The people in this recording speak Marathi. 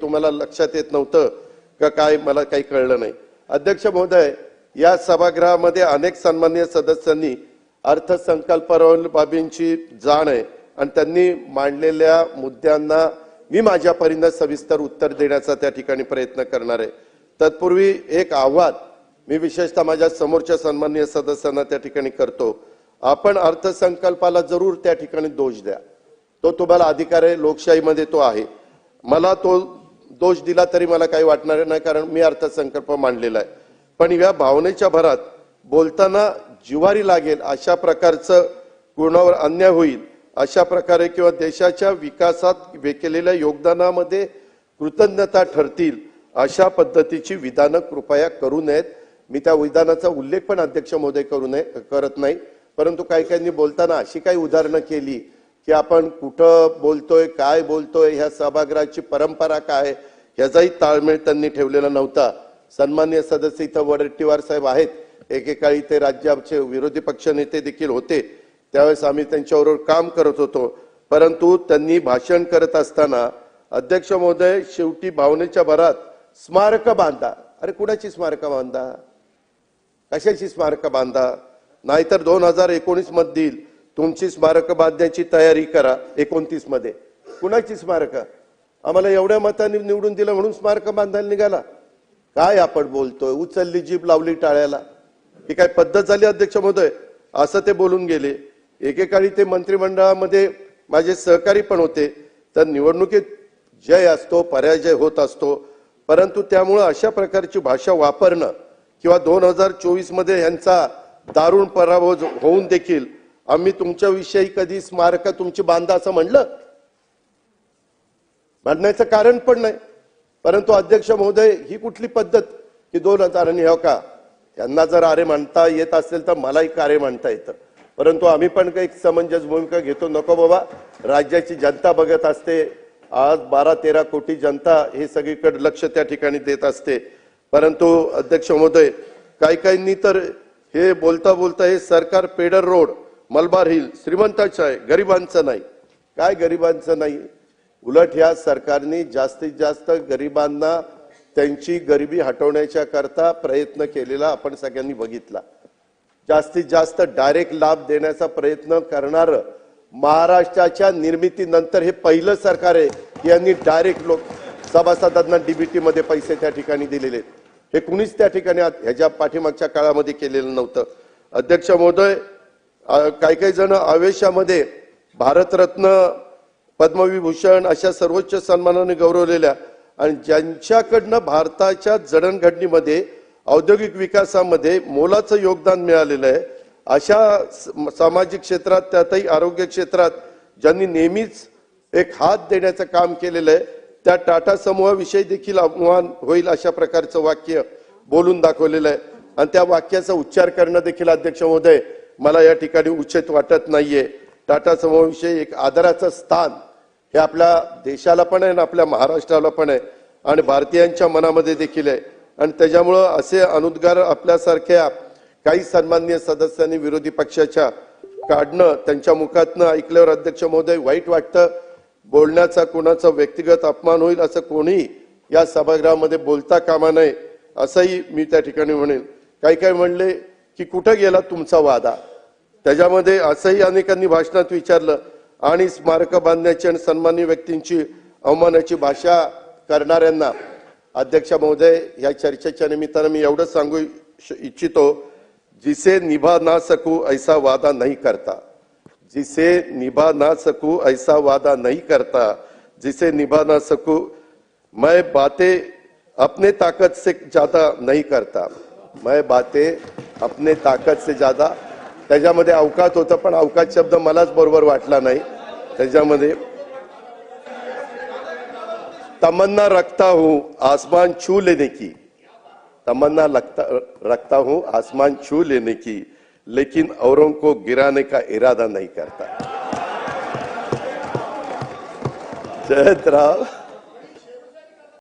तुम्हाला लक्षात येत नव्हतं का काय मला काही कळलं नाही. अध्यक्ष महोदय या सभागृहामध्ये अनेक सन्मान्य सदस्यांनी अर्थसंकल्पावरील बाबींची जाण आहे आणि त्यांनी मांडलेल्या मुद्द्यांना मी माझ्या परीनं सविस्तर उत्तर देण्याचा त्या ठिकाणी प्रयत्न करणार आहे. तत्पूर्वी एक आव्हान मी विशेषतः माझ्या समोरच्या सन्माननीय सदस्यांना त्या ठिकाणी करतो. आपण अर्थसंकल्पाला जरूर त्या ठिकाणी दोष द्या. तो तुम्हाला अधिकार आहे लोकशाहीमध्ये तो आहे. मला तो दोष दिला तरी मला काही वाटणार नाही कारण मी अर्थसंकल्प मांडलेला आहे. पण या भावनेच्या भरात बोलताना जिवारी लागेल अशा प्रकारचं कोणावर अन्याय होईल अशा प्रकारे किंवा देशाच्या विकासात वे- केलेल्या योगदानामध्ये कृतज्ञता ठरतील अशा पद्धतीची विधानं कृपया करू नयेत. मी त्या विधानाचा उल्लेख पण अध्यक्ष महोदय करू नये करत नाही. परंतु काही काहींनी बोलताना अशी काही उदाहरणं केली की आपण कुठं बोलतोय काय बोलतोय ह्या सभागृहाची परंपरा काय याचाही ताळमेळ त्यांनी ठेवलेला नव्हता. सन्मान्य सदस्य इथं वडट्टीवार साहेब आहेत. एकेकाळी ते राज्याचे विरोधी पक्ष नेते देखील होते. त्यावेळेस आम्ही त्यांच्याबरोबर काम करत होतो. परंतु त्यांनी भाषण करत असताना अध्यक्ष महोदय शेवटी भावनेच्या भरात स्मारक बांधा. अरे कुणाची स्मारक बांधा? कशाची स्मारक बांधा? नाहीतर दोन हजार एकोणीस मधील तुमची स्मारक बांधण्याची तयारी करा एकोणतीसमध्ये. कुणाची स्मारक? आम्हाला एवढ्या मतांनी निवडून दिलं म्हणून स्मारक बांधायला निघाला. काय आपण बोलतोय? उचलली जीभ लावली टाळ्याला. ही काय पद्धत झाली अध्यक्ष महोदय? असं ते बोलून गेले. एकेकाळी ते मंत्रिमंडळामध्ये माझे सहकारी पण होते. तर निवडणुकीत जय असतो पराजय होत असतो. परंतु त्यामुळं अशा प्रकारची भाषा वापरणं किंवा दोन हजार चोवीसमध्ये यांचा दारुण पराभव होऊन देखील आम्ही तुमच्याविषयी कधी स्मारक तुमची बांधा असं म्हणलं? म्हणण्याचं कारण पण नाही. परंतु अध्यक्ष महोदय ही कुठली पद्धत की दोन हजार आणि हो का? त्यांना जर आरे मांडता येत असेल तर मलाही कार्य म्हणता येतं. परंतु आम्ही पण काही समंजस भूमिका घेतो. नको बाबा राज्याची जनता बघत असते. आज बारा तेरा कोटी जनता हे सगळीकडे लक्ष त्या ठिकाणी देत असते. परंतु अध्यक्ष महोदय काही काहींनी तर हे बोलता बोलता हे सरकार पेडर रोड मलबार हिल श्रीमंताचं आहे. गरिबांचं नाही. काय गरिबांचं नाही? उलट ह्या सरकारने जास्तीत जास्त गरिबांना त्यांची गरिबी हटवण्याच्या करता प्रयत्न केलेला आपण सगळ्यांनी बघितला जास्तीत जास्त डायरेक्ट लाभ देण्याचा प्रयत्न करणार महाराष्ट्राच्या निर्मितीनंतर हे पहिलं सरकार आहे यांनी डायरेक्ट लोक सभासदांना डीबीटी मध्ये पैसे त्या ठिकाणी दिलेले आहेत. हे कुणीच त्या ठिकाणी ह्याच्या पाठीमागच्या काळामध्ये केलेलं नव्हतं अध्यक्ष महोदय काही काही जण आवेशामध्ये भारतरत्न पद्मविभूषण अशा सर्वोच्च सन्मानाने गौरवलेल्या आणि ज्यांच्याकडनं भारताच्या जडणघडणीमध्ये औद्योगिक विकासामध्ये मोलाचं योगदान मिळालेलं आहे अशा स- सामाजिक क्षेत्रात त्यातही आरोग्य क्षेत्रात ज्यांनी नेहमीच एक हात देण्याचं काम केलेलं आहे त्या टाटा समूहाविषयी देखील आव्हान होईल अशा प्रकारचं वाक्य बोलून दाखवलेलं आहे. आणि त्या वाक्याचा उच्चार करणं देखील अध्यक्ष महोदय मला या ठिकाणी उचित वाटत नाहीये. टाटा समूहाविषयी एक आदराचं स्थान हे आपल्या देशाला पण आहे आणि आपल्या महाराष्ट्राला पण आहे आणि भारतीयांच्या मनामध्ये देखील आहे. आणि त्याच्यामुळं असे अनुद्गार आपल्यासारख्या काही सन्मान्य सदस्यांनी विरोधी पक्षाच्या काढणं त्यांच्या मुखातनं ऐकल्यावर अध्यक्ष महोदय वाईट वाटतं. बोलण्याचा कोणाचा व्यक्तिगत अपमान होईल असं कोणी या सभागृहामध्ये बोलता कामा नये असंही मी त्या ठिकाणी म्हणेन. काही काही म्हणले की कुठं गेला तुमचा वादा? त्याच्यामध्ये असंही अनेकांनी भाषणात विचारलं आणि स्मारक बांधण्याची आणि सन्मान्य व्यक्तींची अवमानाची भाषा करणाऱ्यांना अध्यक्ष महोदय या चर्चेच्या निमित्तानं मी एवढंच सांगू इच्छ- इच्छितो जिसे निभा ना सकू ऐसा वादा नाही करता. जिसे निभा ना सकू ऐसा वादा नहीं करता. जिसे निभा ना सकू मैं बातें अपने ताकत से ज्यादा नहीं करता. मैं बातें अपने ताकत से ज्यादा त्याच्यामध्ये अवकात होतं पण अवकात शब्द मलाच बरोबर वाटला नाही. तमन्ना रखता हूँ, आसमान छू लेने की। तमन्ना लगता, रखता हूँ, आसमान छू लेने की, लेकिन औरों को गिराने का इरादा नहीं करता। जयंत राव